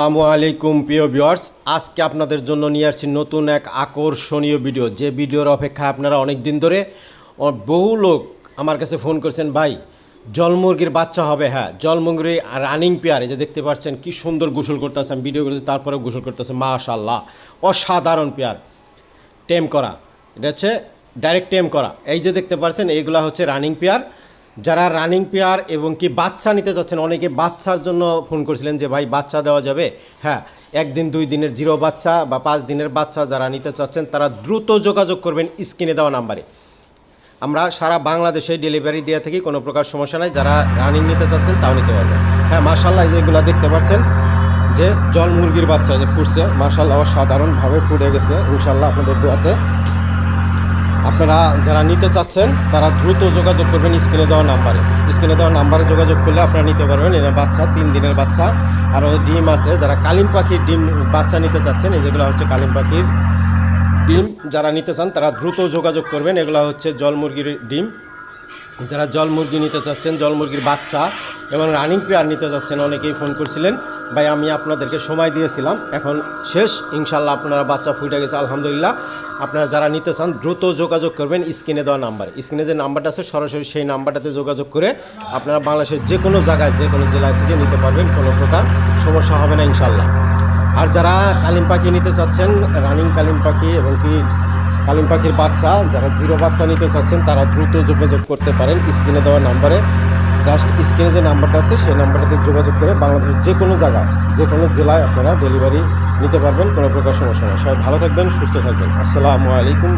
আসসালামু আলাইকুম, প্রিয় ভিউয়ার্স। আজকে আপনাদের জন্য নিয়ে আসছি নতুন এক আকর্ষণীয় ভিডিও। যে ভিডিওর অপেক্ষায় আপনারা অনেক দিন ধরে বহু লোক আমার কাছে ফোন করছেন, ভাই জলমুরগির বাচ্চা হবে হ্যাঁ জলমুরগি রানিং পেয়ার যে দেখতে পাচ্ছেন, কি সুন্দর গোসল করতেছে, আমি ভিডিও করেছি তারপরে গোসল করতেছে মাশাল্লাহ অসাধারণ পেয়ার টেম করা, এটা হচ্ছে ডাইরেক্ট টেম করা। এই যে দেখতে পাচ্ছেন এইগুলা হচ্ছে রানিং পেয়ার যারা রানিং পেয়ার এবং কি বাচ্চা নিতে চাচ্ছেন অনেকে বাচ্চার জন্য ফোন করেছিলেন যে, ভাই, বাচ্চা দেওয়া যাবে। হ্যাঁ একদিন, দুই দিনের জিরো বাচ্চা বা পাঁচ দিনের বাচ্চা যারা নিতে চাচ্ছেন, তারা দ্রুত যোগাযোগ করবেন স্ক্রিনে দেওয়া নাম্বারে। আমরা সারা বাংলাদেশে ডেলিভারি দিয়ে থাকি কোনো প্রকার সমস্যা নাই, যারা রানিং নিতে চাচ্ছেন তাও নিতে পারবেন। হ্যাঁ মার্শাল্লাহ যেগুলো দেখতে পাচ্ছেন যে, জল মুরগির বাচ্চা যে ফুটছে মার্শাল্লাহ সাধারণভাবে ফুটে গেছে। ইনশাল্লাহ আপনাদের দোয়াতে আপনারা যারা নিতে চাচ্ছেন, তারা দ্রুত যোগাযোগ করবেন স্ক্রিনে দেওয়া নাম্বারে। স্ক্রিনে দেওয়া নাম্বারে যোগাযোগ করলে আপনারা নিতে পারবেন। এরা বাচ্চা, তিন দিনের বাচ্চা। আরও ডিম আছে, যারা কালিম পাখির ডিম বাচ্চা নিতে চাচ্ছেন, এই যেগুলো হচ্ছে কালিম পাখির ডিম, যারা নিতে চান, তারা দ্রুত যোগাযোগ করবেন। এগুলো হচ্ছে জল মুরগির ডিম। যারা জল মুরগি নিতে চাচ্ছেন, জল মুরগির বাচ্চা এবং রানিং পেয়ার নিতে চাচ্ছেন, অনেকেই ফোন করছিলেন। ভাই, আমি আপনাদেরকে সময় দিয়েছিলাম। এখন শেষ। ইনশাল্লাহ আপনারা বাচ্চা ফুটে গেছে, আলহামদুলিল্লাহ। আপনারা যারা নিতে চান, দ্রুত যোগাযোগ করবেন স্ক্রিনে দেওয়া নাম্বারে। স্ক্রিনে যে নাম্বারটা আছে, সরাসরি সেই নাম্বারটাতে যোগাযোগ করে আপনারা বাংলাদেশের যে কোনো জায়গায়, যে কোনো জেলায় থেকে নিতে পারবেন, কোনো প্রকার সমস্যা হবে না ইনশাল্লাহ আর যারা কালিম পাখি নিতে চাচ্ছেন, রানিং কালিম পাখি এবং কি কালিম পাখির বাচ্চা, যারা জিরো বাচ্চা নিতে চাচ্ছেন, তারা দ্রুত যোগাযোগ করতে পারেন। স্ক্রিনে দেওয়া নাম্বারে জাস্ট স্ক্রিনে যে নাম্বারটা আছে, সেই নাম্বারটাতে যোগাযোগ করে বাংলাদেশের যে কোনো জায়গায়, যে কোনো জেলায় আপনারা ডেলিভারি নিতে পারবেন, কোনো প্রকার সমস্যা নেই সবাই ভালো থাকবেন, সুস্থ থাকবেন আসসালামু আলাইকুম।